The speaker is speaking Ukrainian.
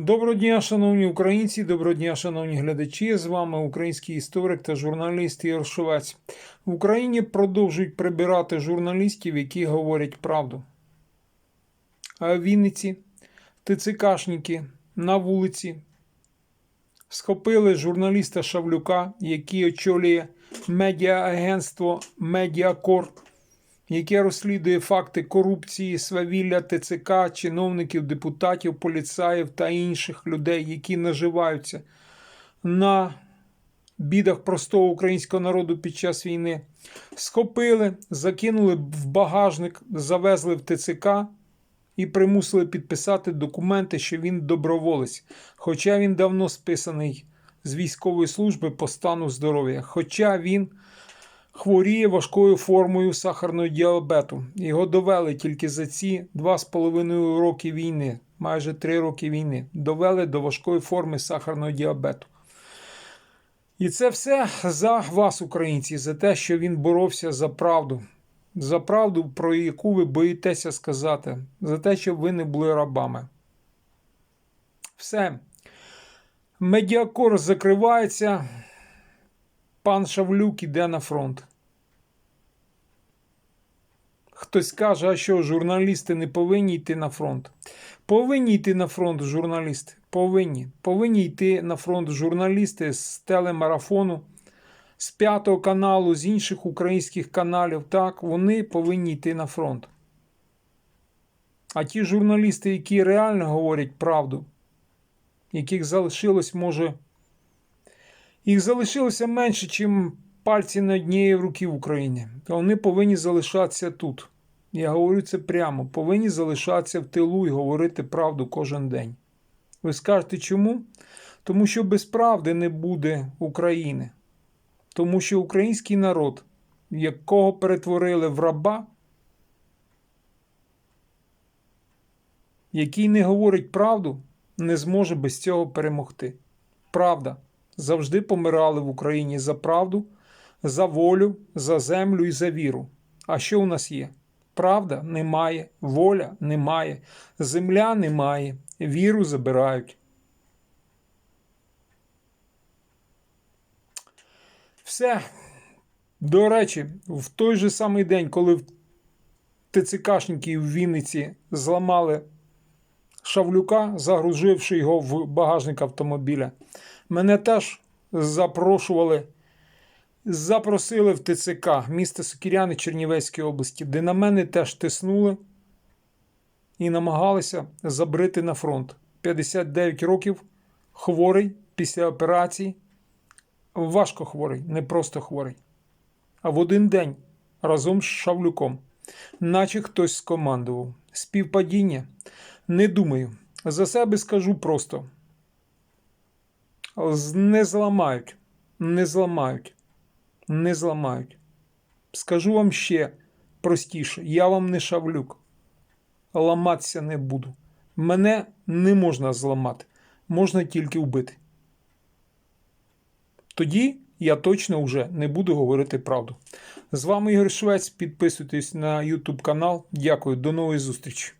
Доброго дня, шановні українці, доброго дня, шановні глядачі. З вами український історик та журналіст Ігор Шовець. В Україні продовжують прибирати журналістів, які говорять правду. А в Вінниці ТЦКшники на вулиці схопили журналіста Шавлюка, який очолює медіаагентство Медіакор, яке розслідує факти корупції, свавілля ТЦК, чиновників, депутатів, поліцаїв та інших людей, які наживаються на бідах простого українського народу під час війни. Схопили, закинули в багажник, завезли в ТЦК і примусили підписати документи, що він доброволець, хоча він давно списаний з військової служби по стану здоров'я, хоча він хворіє важкою формою сахарного діабету. Його довели тільки за ці 2,5 роки війни, майже 3 роки війни, довели до важкої форми сахарного діабету. І це все за вас, українці, за те, що він боровся за правду, за правду, про яку ви боїтеся сказати, за те, щоб ви не були рабами. Все. Медіакор закривається. Пан Шавлюк іде на фронт. Хтось каже, а що журналісти не повинні йти на фронт. Повинні йти на фронт журналісти. Повинні. Повинні йти на фронт журналісти з телемарафону, з п'ятого каналу, з інших українських каналів. Так, вони повинні йти на фронт. А ті журналісти, які реально говорять правду, яких залишилось, може, їх залишилося менше, ніж пальці на однієї руки в Україні. То вони повинні залишатися тут. Я говорю це прямо. Повинні залишатися в тилу і говорити правду кожен день. Ви скажете чому? Тому що без правди не буде України. Тому що український народ, якого перетворили в раба, який не говорить правду, не зможе без цього перемогти. Правда. Завжди помирали в Україні за правду, за волю, за землю і за віру. А що у нас є? Правда немає, воля немає, земля немає, віру забирають. Все. До речі, в той же самий день, коли ТЦКшники в Вінниці зламали Шавлюка, загрузивши його в багажник автомобіля, мене теж запрошували, запросили в ТЦК місто Сокіряни Чернівецької області, де на мене теж тиснули і намагалися забрити на фронт. 59 років, хворий після операції, важко хворий, не просто хворий. А в один день разом з Шавлюком, наче хтось скомандував. Співпадіння не думаю. За себе скажу просто. Не зламають, не зламають, не зламають. Скажу вам ще простіше: я вам не шавлюк. Ламатися не буду. Мене не можна зламати, можна тільки вбити. Тоді я точно вже не буду говорити правду. З вами Ігор Швець. Підписуйтесь на YouTube канал. Дякую, до нової зустрічі.